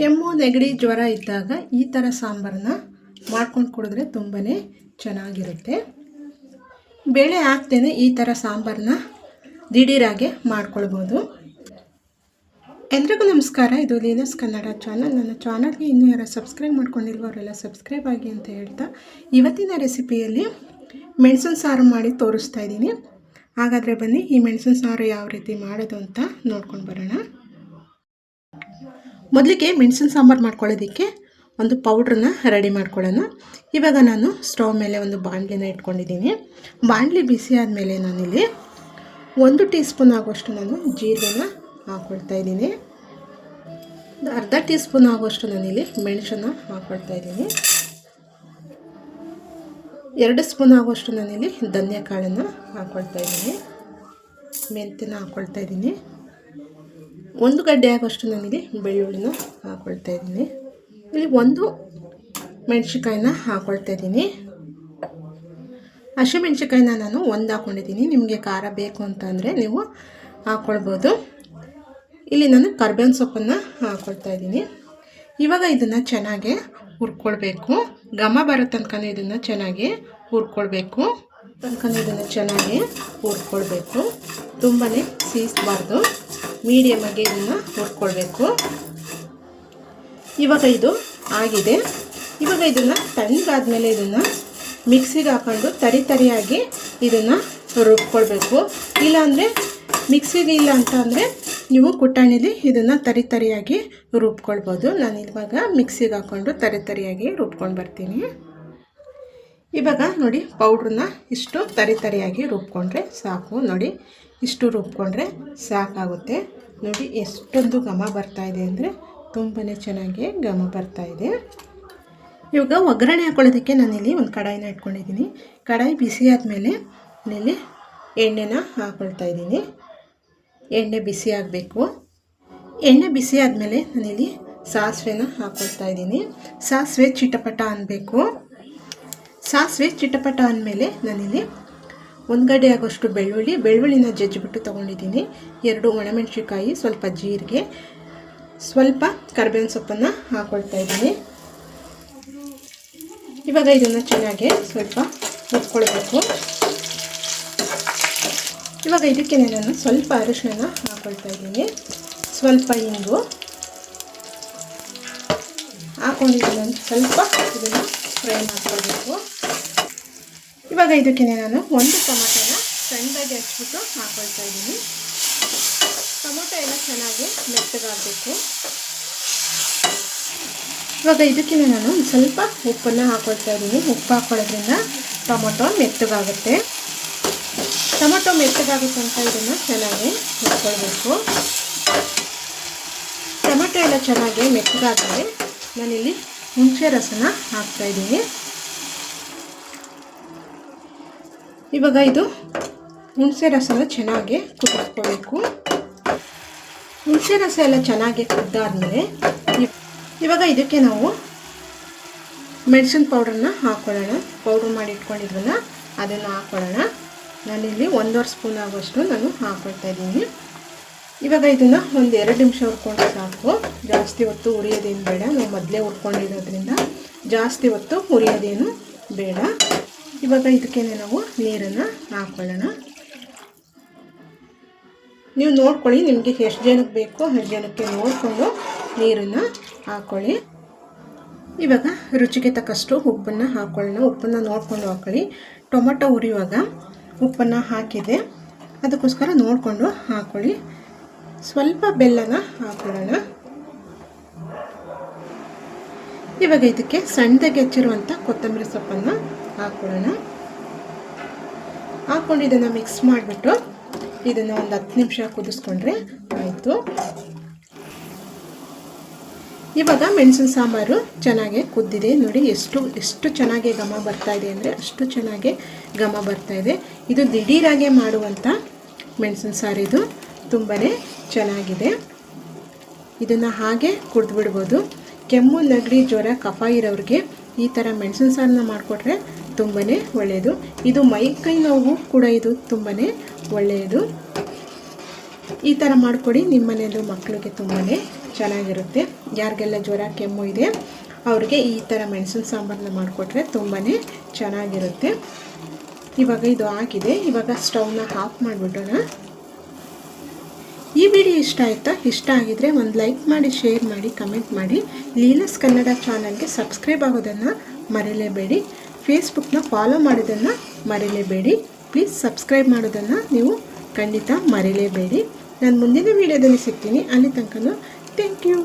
ಕೆಮ್ಮು, ನೆಗಡಿ, ಜ್ವರ ಇದ್ದಾಗ ಈ ಥರ ಸಾಂಬಾರನ್ನ ಮಾಡ್ಕೊಂಡು ಕುಡಿದ್ರೆ ತುಂಬಾ ಚೆನ್ನಾಗಿರುತ್ತೆ. ಬೇಳೆ ಹಾಕ್ತೇನೆ ಈ ಥರ ಸಾಂಬಾರನ್ನ ದಿಢೀರಾಗೆ ಮಾಡ್ಕೊಳ್ಬೋದು. ಎಲ್ರಿಗೂ ನಮಸ್ಕಾರ. ಇದು ಲೀಲಸ್ ಕನ್ನಡ ಚಾನಲ್. ನನ್ನ ಚಾನಲ್ಗೆ ಇನ್ನೂ ಯಾರು ಸಬ್ಸ್ಕ್ರೈಬ್ ಮಾಡ್ಕೊಂಡಿಲ್ವವರೆಲ್ಲ ಸಬ್ಸ್ಕ್ರೈಬ್ ಆಗಿ ಅಂತ ಹೇಳ್ತಾ ಇವತ್ತಿನ ರೆಸಿಪಿಯಲ್ಲಿ ಮೆಣಸಿನ ಸಾರು ಮಾಡಿ ತೋರಿಸ್ತಾ ಇದ್ದೀನಿ. ಹಾಗಾದರೆ ಬನ್ನಿ ಈ ಮೆಣಸಿನ ಸಾರು ಯಾವ ರೀತಿ ಮಾಡೋದು ಅಂತ ನೋಡ್ಕೊಂಡು ಬರೋಣ. ಮೊದಲಿಗೆ ಮೆಣಸಿನ ಸಾಂಬಾರು ಮಾಡ್ಕೊಳ್ಳೋದಕ್ಕೆ ಒಂದು ಪೌಡ್ರನ್ನ ರೆಡಿ ಮಾಡ್ಕೊಳ್ಳೋಣ. ಇವಾಗ ನಾನು ಸ್ಟವ್ ಮೇಲೆ ಒಂದು ಬಾಣಲಿನ ಇಟ್ಕೊಂಡಿದ್ದೀನಿ. ಬಾಣಲಿ ಬಿಸಿ ಆದಮೇಲೆ ನಾನಿಲ್ಲಿ ಒಂದು ಟೀ ಸ್ಪೂನ್ ಆಗುವಷ್ಟು ನಾನು ಜೀರಿಗೆನ ಹಾಕ್ಕೊಳ್ತಾ ಇದ್ದೀನಿ. ಅರ್ಧ ಟೀ ಸ್ಪೂನ್ ಆಗುವಷ್ಟು ನಾನಿಲ್ಲಿ ಮೆಣಸನ್ನು ಹಾಕ್ಕೊಳ್ತಾ ಇದ್ದೀನಿ. ಎರಡು ಸ್ಪೂನ್ ಆಗುವಷ್ಟು ನಾನಿಲ್ಲಿ ಧನ್ಯ ಕಾಳನ್ನು ಹಾಕ್ಕೊಳ್ತಾ ಇದ್ದೀನಿ. ಮೆಂತ್ಯನ ಹಾಕ್ಕೊಳ್ತಾ ಇದ್ದೀನಿ. ಒಂದು ಗಡ್ಡೆ ಆಗೋಷ್ಟು ನಾನಿಲ್ಲಿ ಬೆಳ್ಳುಳ್ಳಿನ ಹಾಕ್ಕೊಳ್ತಾ ಇದ್ದೀನಿ. ಇಲ್ಲಿ ಒಂದು ಮೆಣಸಿನ್ಕಾಯಿನ ಹಾಕ್ಕೊಳ್ತಾ ಇದ್ದೀನಿ. ಹಸಿಮೆಣ್ಸಿಕಾಯಿನ ನಾನು ಒಂದು ಹಾಕ್ಕೊಂಡಿದ್ದೀನಿ ನಿಮಗೆ ಖಾರ ಬೇಕು ಅಂತಂದರೆ ನೀವು ಹಾಕ್ಕೊಳ್ಬೋದು ಇಲ್ಲಿ ನಾನು ಕರ್ಬೇವಿನ ಸೊಪ್ಪನ್ನು ಹಾಕ್ಕೊಳ್ತಾ ಇದ್ದೀನಿ. ಇವಾಗ ಇದನ್ನು ಚೆನ್ನಾಗಿ ಹುರ್ಕೊಳ್ಬೇಕು. ಘಮ ಬರೋ ತನಕ ಇದನ್ನು ಚೆನ್ನಾಗಿ ಹುರ್ಕೊಳ್ಬೇಕು. ತನಕ ಇದನ್ನು ಚೆನ್ನಾಗಿ ಹುರ್ಕೊಳ್ಬೇಕು. ತುಂಬಾ ಸೀಸಬಾರ್ದು. ಮೀಡಿಯಮಾಗಿ ಇದನ್ನು ಹುರ್ಕೊಳ್ಬೇಕು ಇವಾಗ ಇದು ಆಗಿದೆ. ಇವಾಗ ಇದನ್ನು ತಣ್ಣಗಾದ್ಮೇಲೆ ಇದನ್ನು ಮಿಕ್ಸಿಗೆ ಹಾಕೊಂಡು ತರಿ ತರಿಯಾಗಿ ಇದನ್ನು ರುಬ್ಕೊಳ್ಬೇಕು. ಇಲ್ಲಾಂದರೆ ಮಿಕ್ಸಿಗೆ ಇಲ್ಲ ಅಂತ ಅಂದರೆ ನೀವು ಕುಟಾಣಿಲಿ ಇದನ್ನು ತರಿ ತರಿಯಾಗಿ ರುಬ್ಕೊಳ್ಬೋದು. ನಾನು ಇವಾಗ ಮಿಕ್ಸಿಗೆ ಹಾಕ್ಕೊಂಡು ತರಿ ತರಿಯಾಗಿ ರುಬ್ಕೊಂಡು ಬರ್ತೀನಿ. ಇವಾಗ ನೋಡಿ, ಪೌಡ್ರನ್ನ ಇಷ್ಟು ತರಿ ತರಿಯಾಗಿ ರುಬ್ಕೊಂಡ್ರೆ ಸಾಕು. ನೋಡಿ ಇಷ್ಟು ರುಬ್ಕೊಂಡ್ರೆ ಸಾಕಾಗುತ್ತೆ. ನೋಡಿ, ಎಷ್ಟೊಂದು ಘಮ ಬರ್ತಾ ಇದೆ ಅಂದರೆ ತುಂಬಾ ಚೆನ್ನಾಗಿ ಘಮ ಬರ್ತಾಯಿದೆ ಇವಾಗ ಒಗ್ಗರಣೆ ಹಾಕೊಳ್ಳೋದಕ್ಕೆ ನಾನಿಲ್ಲಿ ಒಂದು ಕಡಾಯಿನ ಇಟ್ಕೊಂಡಿದ್ದೀನಿ. ಕಡಾಯಿ ಬಿಸಿ ಆದಮೇಲೆ ನಾನಿಲ್ಲಿ ಎಣ್ಣೆನ ಹಾಕ್ಕೊಳ್ತಾ ಇದ್ದೀನಿ. ಎಣ್ಣೆ ಬಿಸಿ ಆಗಬೇಕು. ಎಣ್ಣೆ ಬಿಸಿ ಆದಮೇಲೆ ನಾನಿಲ್ಲಿ ಸಾಸಿವೆನ ಹಾಕ್ಕೊಳ್ತಾ ಇದ್ದೀನಿ. ಸಾಸಿವೆ ಚಿಟಪಟ ಅನ್ನಬೇಕು ಸಾಸಿವೆ ಚಿಟಪಟ ಅಂದಮೇಲೆ ನಾನಿಲ್ಲಿ ಒಂದು ಗಡ್ಡೆ ಆಗೋಷ್ಟು ಬೆಳ್ಳುಳ್ಳಿ, ಬೆಳ್ಳುಳ್ಳಿನ ಜಜ್ಜಿಬಿಟ್ಟು ತೊಗೊಂಡಿದ್ದೀನಿ. ಎರಡು ಒಣಮೆಣಸಿನ್ಕಾಯಿ, ಸ್ವಲ್ಪ ಜೀರಿಗೆ, ಸ್ವಲ್ಪ ಕರ್ಬೇವಿನ ಸೊಪ್ಪನ್ನು ಹಾಕೊಳ್ತಾ ಇದ್ದೀನಿ. ಇವಾಗ ಇದನ್ನು ಚೆನ್ನಾಗಿ ಸ್ವಲ್ಪ ಹುರ್ಕೊಳ್ಬೇಕು ಇವಾಗ ಇದಕ್ಕೆ ನಾನು ಸ್ವಲ್ಪ ಅರಿಶಿನ ಹಾಕ್ಕೊಳ್ತಾ ಇದ್ದೀನಿ. ಸ್ವಲ್ಪ ಇಂಗು. ಹಾಕೊಂಡಿದ್ದೀನಿ. ಸ್ವಲ್ಪ ಇದನ್ನು ಫ್ರೈ ಮಾಡ್ಕೊಳ್ಬೇಕು. ಇವಾಗ ಇದಕ್ಕೆ ನಾನು ಒಂದು ಟೊಮೊಟೊನ ಸಣ್ಣದಾಗಿ ಹಚ್ಬಿಟ್ಟು ಹಾಕೊಳ್ತಾ ಇದ್ದೀನಿ. ಟೊಮೊಟೊ ಎಲ್ಲ ಚೆನ್ನಾಗಿ ಮೆತ್ತಗಾಗಬೇಕು. ಇವಾಗ ಇದಕ್ಕೆ ನಾನು ಸ್ವಲ್ಪ ಉಪ್ಪನ್ನು ಹಾಕೊಳ್ತಾ ಇದ್ದೀನಿ. ಉಪ್ಪು ಹಾಕೊಳ್ಳೋದ್ರಿಂದ ಟೊಮೊಟೊ ಮೆತ್ತಗಾಗುತ್ತೆ. ಟೊಮೊಟೊ ಮೆತ್ತಗಾಗುತ್ತೆ ಅಂತ ಇದನ್ನು ಚೆನ್ನಾಗಿ ಹುರ್ಕೊಳ್ಬೇಕು. ಟೊಮೊಟೊ ಎಲ್ಲ ಚೆನ್ನಾಗಿ ಮೆತ್ತಗಾದರೆ ನಾನಿಲ್ಲಿ ಹುಣಸೆ ರಸನ ಹಾಕ್ತಾಯಿದ್ದೀನಿ ಇವಾಗ ಇದು ಹುಣಸೆ ರಸನ ಚೆನ್ನಾಗಿ ಕುದಿಸ್ಕೋಬೇಕು. ಹುಣಸೆ ರಸ ಎಲ್ಲ ಚೆನ್ನಾಗಿ ಕುದ್ದಾದ್ಮೇಲೆ ಇವಾಗ ಇದಕ್ಕೆ ನಾವು ಮೆಣಸಿನ ಪೌಡ್ರನ್ನ ಹಾಕ್ಕೊಳ್ಳೋಣ ಪೌಡ್ರ್ ಮಾಡಿ ಇಟ್ಕೊಂಡಿದ್ವಲ್ಲ ಅದನ್ನು ಹಾಕ್ಕೊಳ್ಳೋಣ ನಾನಿಲ್ಲಿ ಒಂದೂವರೆ ಸ್ಪೂನ್ ಆಗುವಷ್ಟು ನಾನು ಹಾಕ್ಕೊಳ್ತಾ ಇದ್ದೀನಿ. ಇವಾಗ ಇದನ್ನು ಒಂದು ಎರಡು ನಿಮಿಷ ಹುರ್ಕೊಂಡು ಸಾಕು. ಜಾಸ್ತಿ ಹೊತ್ತು ಉರಿಯೋದೇನು ಬೇಡ. ನಾವು ಮೊದಲೇ ಹುರ್ಕೊಂಡಿರೋದ್ರಿಂದ ಜಾಸ್ತಿ ಹೊತ್ತು ಉರಿಯೋದೇನು ಬೇಡ. ಇವಾಗ ಇದಕ್ಕೆ ನಾವು ನೀರನ್ನು ಹಾಕ್ಕೊಳ್ಳೋಣ ನೀವು ನೋಡ್ಕೊಳ್ಳಿ ನಿಮಗೆ ಎಷ್ಟು ಜನಕ್ಕೆ ಬೇಕೋ ಅಷ್ಟು ಜನಕ್ಕೆ ನೋಡಿಕೊಂಡು ನೀರನ್ನು ಹಾಕ್ಕೊಳ್ಳಿ ಇವಾಗ ರುಚಿಗೆ ತಕ್ಕಷ್ಟು ಉಪ್ಪನ್ನು ಹಾಕ್ಕೊಳ್ಳೋಣ ಉಪ್ಪನ್ನು ನೋಡಿಕೊಂಡು ಹಾಕೊಳ್ಳಿ. ಟೊಮೆಟೊ ಉರಿಯುವಾಗ ಉಪ್ಪನ್ನು ಹಾಕಿದೆ. ಅದಕ್ಕೋಸ್ಕರ ನೋಡಿಕೊಂಡು ಹಾಕ್ಕೊಳ್ಳಿ ಸ್ವಲ್ಪ ಬೆಲ್ಲನ ಹಾಕೊಳ್ಳೋಣ. ಇವಾಗ ಇದಕ್ಕೆ ಸಣ್ಣದಾಗಿ ಹೆಚ್ಚಿರುವಂಥ ಕೊತ್ತಂಬರಿ ಸೊಪ್ಪನ್ನು ಹಾಕ್ಕೊಳ್ಳೋಣ ಹಾಕ್ಕೊಂಡು ಇದನ್ನು ಮಿಕ್ಸ್ ಮಾಡಿಬಿಟ್ಟು ಇದನ್ನು ಒಂದು ಹತ್ತು ನಿಮಿಷ ಕುದಿಸ್ಕೊಂಡ್ರೆ ಆಯಿತು. ಇವಾಗ ಮೆಣಸಿನ ಸಾಂಬಾರು ಚೆನ್ನಾಗಿ ಕುದ್ದಿದೆ. ನೋಡಿ ಎಷ್ಟು ಎಷ್ಟು ಚೆನ್ನಾಗಿ ಘಮ ಬರ್ತಾ ಇದೆ ಅಂದರೆ ಅಷ್ಟು ಚೆನ್ನಾಗಿ ಘಮ ಬರ್ತಾ ಇದೆ. ಇದು ದಿಢೀರಾಗೆ ಮಾಡುವಂಥ ಮೆಣಸಿನ ಸಾರು ಇದು. ತುಂಬಾ ಚೆನ್ನಾಗಿದೆ. ಇದನ್ನು ಹಾಗೆ ಕುಡಿದು ಬಿಡ್ಬೋದು. ಕೆಮ್ಮು ನೆಗಡಿ ಜ್ವರ ಕಫ ಇರೋರಿಗೆ ಈ ಥರ ಮೆಣಸಿನ ಸಾರನ್ನ ಮಾಡಿಕೊಟ್ರೆ ತುಂಬಾ ಒಳ್ಳೆಯದು ಇದು ಮೈ, ಕೈ ನೋವು ಕೂಡ ಇದು ತುಂಬಾ ಒಳ್ಳೆಯದು ಈ ಥರ ಮಾಡಿಕೊಡಿ ನಿಮ್ಮ ಮನೆಯಲ್ಲೂ ಮಕ್ಕಳಿಗೆ ತುಂಬಾ ಚೆನ್ನಾಗಿರುತ್ತೆ. ಯಾರಿಗೆಲ್ಲ ಜ್ವರ, ಕೆಮ್ಮು ಇದೆ, ಅವ್ರಿಗೆ ಈ ಥರ ಮೆಣಸಿನ ಸಾಂಬಾರನ್ನ ಮಾಡಿಕೊಟ್ರೆ ತುಂಬಾ ಚೆನ್ನಾಗಿರುತ್ತೆ. ಇವಾಗ ಇದು ಆಗಿದೆ. ಇವಾಗ ಸ್ಟವ್ನ ಆಫ್ ಮಾಡಿಬಿಡೋಣ. ಈ ವಿಡಿಯೋ ಇಷ್ಟ ಆಯಿತಾ? ಇಷ್ಟ ಆಗಿದ್ರೆ ಒಂದು ಲೈಕ್ ಮಾಡಿ, ಶೇರ್ ಮಾಡಿ, ಕಮೆಂಟ್ ಮಾಡಿ. ಲೀಲಸ್ ಕನ್ನಡ ಚಾನಲ್ಗೆ ಸಬ್ಸ್ಕ್ರೈಬ್ ಆಗೋದನ್ನು ಮರೆಯಲೇಬೇಡಿ ಫೇಸ್ಬುಕ್ನ ಫಾಲೋ ಮಾಡೋದನ್ನು ಮರೆಯಲೇಬೇಡಿ ಪ್ಲೀಸ್ ಸಬ್ಸ್ಕ್ರೈಬ್ ಮಾಡೋದನ್ನು ನೀವು ಖಂಡಿತ ಮರೆಯಲೇಬೇಡಿ ನಾನು ಮುಂದಿನ ವೀಡಿಯೋದಲ್ಲಿ ಸಿಗ್ತೀನಿ. ಅಲ್ಲಿ ತನಕ ಥ್ಯಾಂಕ್ ಯು.